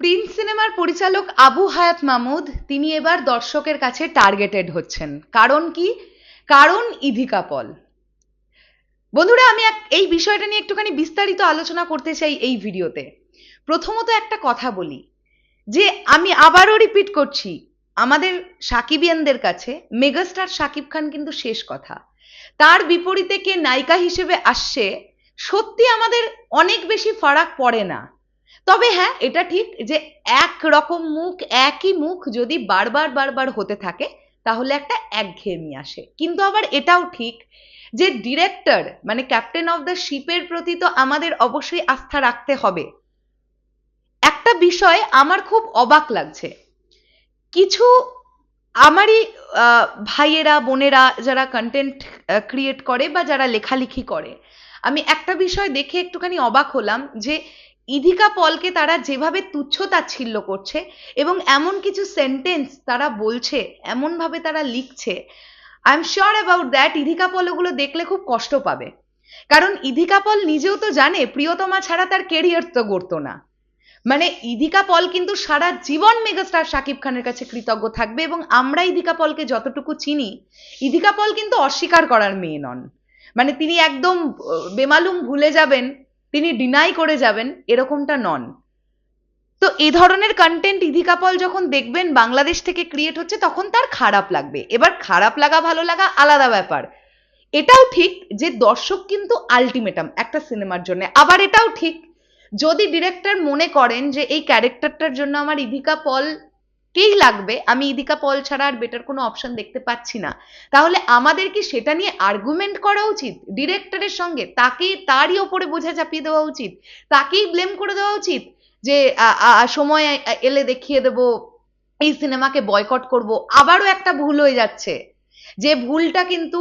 Prince সিনেমার পরিচালক আবু হায়াত মাহমুদ তিনি এবার দর্শকের কাছে টার্গেটেড হচ্ছেন। কারণ কি? কারণ ইধিকা পল। বন্ধুরা, আমি এই বিষয়টা নিয়ে একটুখানি বিস্তারিত আলোচনা করতে চাই এই ভিডিওতে। প্রথমত একটা কথা বলি, যে আমি আবারও রিপিট করছি, আমাদের সাকিবিয়ানদের কাছে মেগাস্টার শাকিব খান কিন্তু শেষ কথা। তার বিপরীতে কে নায়িকা হিসেবে আসছে, সত্যি আমাদের অনেক বেশি ফারাক পড়ে না। তবে হ্যাঁ এটা ঠিক যে এক রকম মুখ, একই মুখ যদি বারবার বারবার হতে থাকে, তাহলে একটা একঘেয়েমি আসে। কিন্তু আবার এটাও ঠিক যে ডিরেক্টর মানে ক্যাপ্টেন অফ দ্য শিপের প্রতি তো আমাদের অবশ্যই আস্থা রাখতে হবে। একটা বিষয় আমার খুব অবাক লাগছে। কিছু আমারই ভাইয়েরা, বোনেরা যারা কন্টেন্ট ক্রিয়েট করে বা যারা লেখালেখি করে, আমি একটা বিষয় দেখে একটুখানি অবাক হলাম যে ইধিকা পলকে তারা যেভাবে তুচ্ছ তাচ্ছিল্য করছে এবং এমন কিছু সেন্টেন্স তারা বলছে, এমনভাবে তারা লিখছে I am sure about that Idhika Paul ওগুলো দেখলে খুব কষ্ট পাবে। কারণ ইধিকা পল নিজেও তো জানে প্রিয়তমা ছাড়া তার কেরিয়ার তো গড়তো না। মানে ইদিকা পল কিন্তু সারা জীবন মেগাস্টার শাকিব খানের কাছে কৃতজ্ঞ থাকবে এবং আমরা ইদিকা পলকে যতটুকু চিনি ইদিকা পল কিন্তু অস্বীকার করার মেয়ে নন। মানে তিনি একদম বেমালুম ভুলে যাবেন। তিনি ডিনাই করে যাবেন, এরকমটা নন। তো এ ধরনের কন্টেন্ট ইদিকা পল যখন দেখবেন বাংলাদেশ থেকে ক্রিয়েট হচ্ছে, তখন তার খারাপ লাগবে। এবার খারাপ লাগা, ভালো লাগা আলাদা ব্যাপার। এটাও ঠিক যে দর্শক কিন্তু আলটিমেটাম একটা সিনেমার জন্য। আবার এটাও ঠিক, যদি ডিরেক্টর মনে করেন যে এই ক্যারেক্টারটার জন্য আমার ইদিকা পল কেই লাগবে? আমি ইদিকা পল ছাড়া আর বেটার কোনো অপশন দেখতে পাচ্ছি না। তাহলে আমাদের কি সেটা নিয়ে আর্গুমেন্ট করা উচিত? ডিরেক্টরের সঙ্গে তাকে তারই ওপরে বোঝা চাপিয়ে দেওয়া উচিত? তাকেই ব্লেম করে দেওয়া উচিত? যে সময় এলে দেখিয়ে দেব, এই সিনেমাকে বয়কট করব, আবারও একটা ভুল হয়ে যাচ্ছে। যে ভুলটা কিন্তু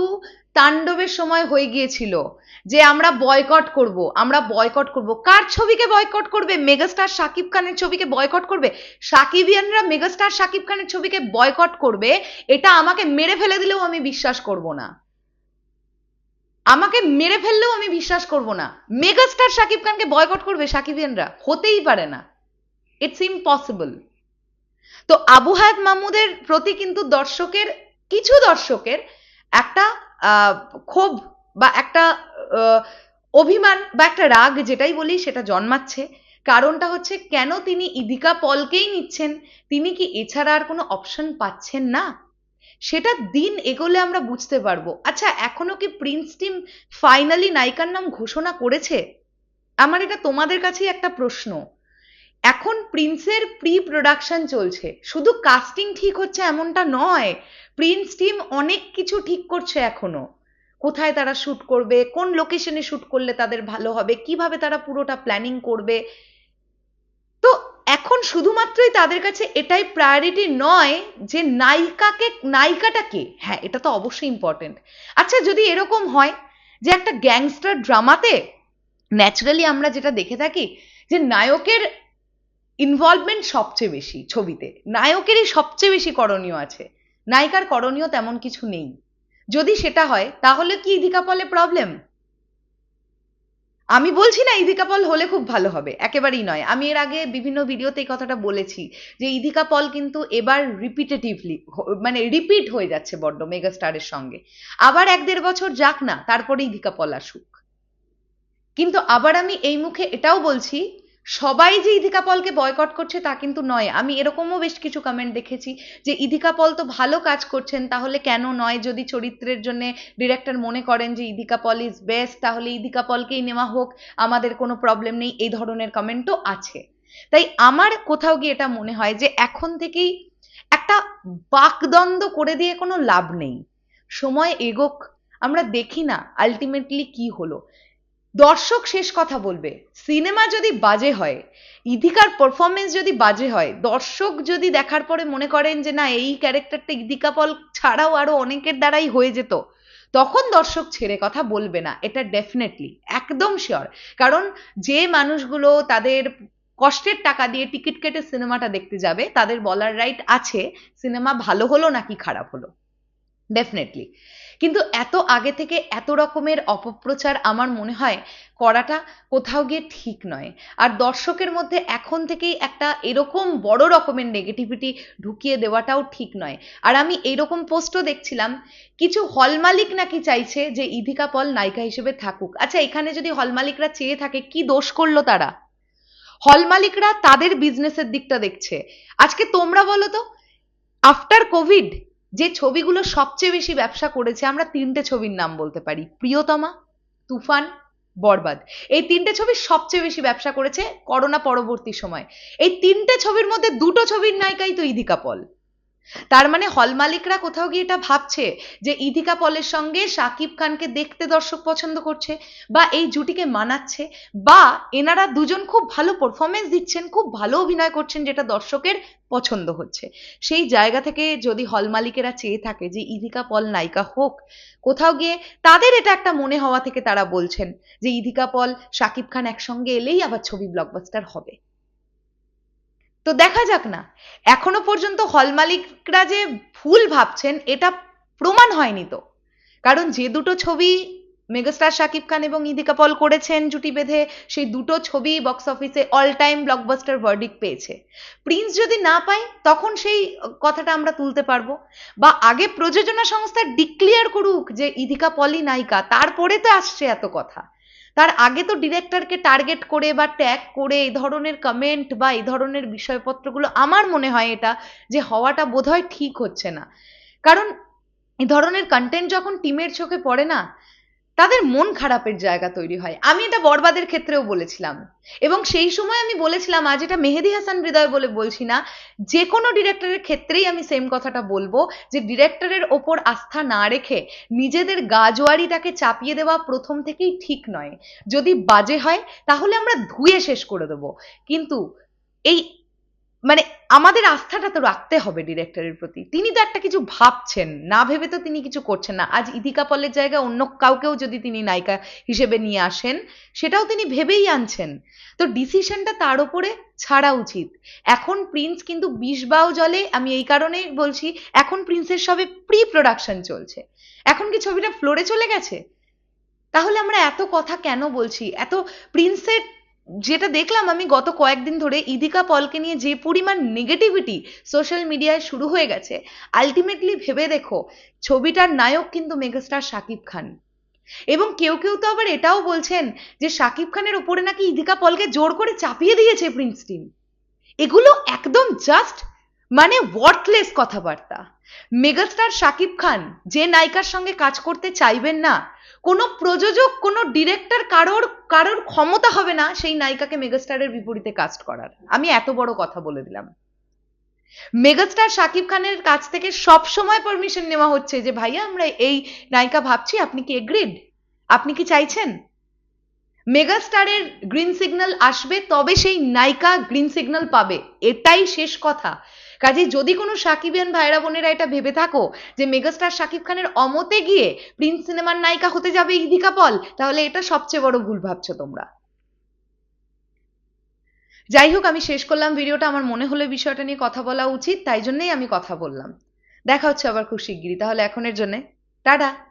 তাণ্ডবের সময় হয়ে গিয়েছিল যে আমরা বয়কট করব, আমরা বয়কট করব। কার ছবিকে বয়কট করবে? মেগাস্টার শাকিব খানের ছবিকে বয়কট করবে? সাকিবিয়ানরা মেগাস্টার শাকিব খানের ছবিকে বয়কট করবে, এটা আমাকে মেরে ফেলে দিলেও আমি বিশ্বাস করব না। আমাকে মেরে ফেললেও আমি বিশ্বাস করব না। মেগাস্টার শাকিব খানকে বয়কট করবে সাকিবিয়ানরা? হতেই পারে না। ইটস ইম্পসিবল তো আবু হায়াত মাহমুদের প্রতি কিন্তু দর্শকের, কিছু দর্শকের একটা ক্ষোভ বা একটা অভিমান বা একটা রাগ যেটাই বলি সেটা জন্মাচ্ছে। কারণটা হচ্ছে কেন তিনি ইদিকা পলকেই নিচ্ছেন? তিনি কি এছাড়া আর কোনো অপশন পাচ্ছেন না? সেটা দিন এগোলে আমরা বুঝতে পারব। আচ্ছা এখনও কি প্রিন্স টিম ফাইনালি নায়িকার নাম ঘোষণা করেছে? আমার এটা তোমাদের কাছেই একটা প্রশ্ন। এখন প্রিন্সের প্রি প্রোডাকশন চলছে। শুধু কাস্টিং ঠিক হচ্ছে এমনটা নয় প্রিন্স টিম অনেক কিছু ঠিক করছে এখনও। কোথায় তারা শ্যুট করবে, কোন লোকেশনে শ্যুট করলে তাদের ভালো হবে, কীভাবে তারা পুরোটা প্ল্যানিং করবে। তো এখন শুধুমাত্রই তাদের কাছে এটাই প্রায়োরিটি নয় যে নায়িকাকে, নায়িকাটা কে? হ্যাঁ এটা তো অবশ্যই ইম্পর্টেন্ট আচ্ছা যদি এরকম হয় যে একটা গ্যাংস্টার ড্রামাতে ন্যাচারালি আমরা যেটা দেখে থাকি যে নায়কের ইনভলভমেন্ট সবচেয়ে বেশি ছবিতে। নায়কেরই সবচেয়ে বেশি করণীয় আছে। নায়িকার করণীয় তেমন কিছু নেই। যদি সেটা হয়, তাহলে কি ইদিকা পলে প্রবলেম আমি বলছি না ইদিকা পল হলে খুব ভালো হবে, একেবারেই নয়। আমি এর আগে বিভিন্ন ভিডিওতে এই কথাটা বলেছি যে ইদিকা পল কিন্তু এবার রিপিটেটিভলি মানে রিপিট হয়ে যাচ্ছে বড্ড মেগাস্টারের সঙ্গে। আবার এক দেড় বছর যাক না, তারপরে ইদিকা পল আসুক। কিন্তু আবার আমি এই মুখে এটাও বলছি সবাই যে ইদিকা পলকে বয়কট করছে তা কিন্তু নয়। আমি এরকমও বেশ কিছু কমেন্ট দেখেছি যে ইদিকা পল তো ভালো কাজ করছেন, তাহলে কেন নয়? যদি চরিত্রের জন্য ডিরেক্টর মনে করেন যে ইদিকা পল ইজ বেস্ট তাহলে ইদিকা পলকেই নেওয়া হোক, আমাদের কোনো প্রবলেম নেই, এই ধরনের কমেন্টও আছে। তাই আমার কোথাও গিয়ে এটা মনে হয় যে, এখন থেকেই একটা বাকদ্বন্দ্ব করে দিয়ে কোনো লাভ নেই। সময় এগোক, আমরা দেখি না আলটিমেটলি কি হলো। দর্শক শেষ কথা বলবে। সিনেমা যদি বাজে হয়, ইদিকার পারফরমেন্স যদি বাজে হয়, দর্শক যদি দেখার পরে মনে করেন যে না, এই ক্যারেক্টারটা ইদিকা পল ছাড়াও আরও অনেকের দ্বারাই হয়ে যেত, তখন দর্শক ছেড়ে কথা বলবে না। এটা ডেফিনেটলি একদম শিওর কারণ যে মানুষগুলো তাদের কষ্টের টাকা দিয়ে টিকিট কেটে সিনেমাটা দেখতে যাবে, তাদের বলার রাইট আছে, সিনেমা ভালো হলো নাকি খারাপ হলো। ডেফিনেটলি কিন্তু এত আগে থেকে এত রকমের অপপ্রচার আমার মনে হয় করাটা কোথাও গিয়ে ঠিক নয়। আর দর্শকের মধ্যে এখন থেকেই একটা এরকম বড় রকমের নেগেটিভিটি ঢুকিয়ে দেওয়াটাও ঠিক নয়। আর আমি এইরকম পোস্টও দেখছিলাম, কিছু হল মালিক নাকি চাইছে যে ইধিকা পল নায়িকা হিসেবে থাকুক। আচ্ছা এখানে যদি হল মালিকরা চেয়ে থাকে, কি দোষ করল তারা? হল মালিকরা তাদের বিজনেসের দিকটা দেখছে। আজকে তোমরা বলো তো আফটার কোভিড যে ছবিগুলো সবচেয়ে বেশি ব্যবসা করেছে, আমরা তিনটে ছবির নাম বলতে পারি। প্রিয়তমা, তুফান, বরবাদ। এই তিনটে ছবি সবচেয়ে বেশি ব্যবসা করেছে করোনা পরবর্তী সময়। এই তিনটে ছবির মধ্যে দুটো ছবির নায়িকাই তো ইদিকা পল। তার মানে হল মালিকরা কোথাও গিয়ে এটা ভাবছে যে ইদিকা পলের সঙ্গে শাকিব খানকে দেখতে দর্শক পছন্দ করছে বা এই জুটিকে মানাচ্ছে বা এনারা দুজন খুব ভালো পারফরমেন্স দিচ্ছেন, খুব ভালো অভিনয় করছেন যেটা দর্শকের পছন্দ হচ্ছে। সেই জায়গা থেকে যদি হল মালিকেরা চেয়ে থাকে যে ইদিকা পল নায়িকা হোক, কোথাও গিয়ে তাদের এটা একটা মনে হওয়া থেকে তারা বলছেন যে ইদিকা পল শাকিব খান একসঙ্গে এলেই আবার ছবি ব্লকবাস্টার হবে। তো দেখা যাক না। এখনও পর্যন্ত হল মালিকরা যে ভুল ভাবছেন, এটা প্রমাণ হয়নি তো। কারণ যে দুটো ছবি মেগাস্টার শাকিব খান এবং ইদিকা পল করেছেন জুটি বেঁধে, সেই দুটো ছবি বক্স অফিসে অল টাইম ব্লকবাস্টার ভার্ডিক পেয়েছে। প্রিন্স যদি না পায়, তখন সেই কথাটা আমরা তুলতে পারব। বা আগে প্রযোজনা সংস্থা ডিক্লিয়ার করুক যে ইদিকা পলই নায়িকা, তারপরে তো আসছে এত কথা। তার আগে তো ডিরেক্টরকে টার্গেট করে বা ট্যাগ করে এই ধরনের কমেন্ট বা এই ধরনের বিষয়পত্রগুলো, আমার মনে হয় এটা যে হওয়াটা বোধহয় ঠিক হচ্ছে না। কারণ এই ধরনের কন্টেন্ট যখন টিমের চোখে পড়ে না তাদের মন খারাপের জায়গা তৈরি হয়। আমি এটা বরবাদের ক্ষেত্রেও বলেছিলাম। এবং সেই সময় আমি বলেছিলাম, আজ এটা মেহেদি হাসান হৃদয় বলে বলছি না যে কোনো ডিরেক্টরের ক্ষেত্রেই আমি সেম কথাটা বলব, যে ডিরেক্টরের ওপর আস্থা না রেখে নিজেদের গাজোয়ারিটাকে চাপিয়ে দেওয়া প্রথম থেকেই ঠিক নয়। যদি বাজে হয়, তাহলে আমরা ধুয়ে শেষ করে দেবো। কিন্তু এই মানে আমাদের আস্থাটা তো রাখতে হবে ডিরেক্টরের প্রতি। তিনি তো একটা কিছু ভাবছেন, না ভেবে তো তিনি কিছু করছেন না। আজ ইদিকা পলের জায়গায় অন্য কাউকেও যদি তিনি নায়িকা হিসেবে নিয়ে আসেন, সেটাও তিনি ভেবেই আনছেন। তো ডিসিশনটা তার উপরে ছাড়া উচিত। এখন প্রিন্স কিন্তু বিষ বাও জলে, আমি এই কারণেই বলছি, এখন প্রিন্সের সবে প্রি প্রোডাকশন চলছে। এখন কি ছবিটা ফ্লোরে চলে গেছে? তাহলে আমরা এত কথা কেন বলছি? এত প্রিন্সের যেটা দেখলাম আমি গত কয়েকদিন ধরে ইদিকা পলকে নিয়ে যে পরিমাণ নেগেটিভিটি সোশ্যাল মিডিয়ায় শুরু হয়ে গেছে আলটিমেটলি ভেবে দেখো, ছবিটার নায়ক কিন্তু মেগাস্টার শাকিব খান। এবং কেউ কেউ তো আবার এটাও বলছেন যে শাকিব খানের ওপরে নাকি ইদিকা পলকে জোর করে চাপিয়ে দিয়েছে প্রিন্স টিম এগুলো একদম জাস্ট মানে ওয়ার্থলেস কথাবার্তা। মেগাস্টার শাকিব খান যে নায়িকার সঙ্গে কাজ করতে চাইবেন না, কোনো প্রযোজক, কোনো ডিরেক্টর কারোর কারোর ক্ষমতা হবে না সেই নায়িকাকে মেগাস্টারের বিপরীতে কাস্ট করার। আমি এত বড় কথা বলে দিলাম। মেগাস্টার শাকিব খানের কাছ থেকে সব সময় পারমিশন নেওয়া হচ্ছে যে, ভাইয়া, আমরা এই নায়িকা ভাবছি, আপনি কি এগ্রিড আপনি কি চাইছেন? মেগাস্টারের গ্রিন সিগন্যাল আসবে, তবে সেই নায়িকা গ্রিন সিগন্যাল পাবে। এটাই শেষ কথা। কাজে যদি কোনো সাকিবিয়ান ভাইরা বোনেরা এটা ভেবে থাকো যে মেগাস্টার শাকিব খানের অমতে গিয়ে প্রিন্স সিনেমার নায়িকা হতে যাবে ইদিকা পল, তাহলে এটা সবচেয়ে বড় ভুল ভাবছ তোমরা। যাই হোক, আমি শেষ করলাম ভিডিওটা। আমার মনে হলো বিষয়টা নিয়ে কথা বলা উচিত, তাই জন্যেই আমি কথা বললাম। দেখা হচ্ছে আবার খুব শিগগিরই। তাহলে এখনের জন্যে, টাটা!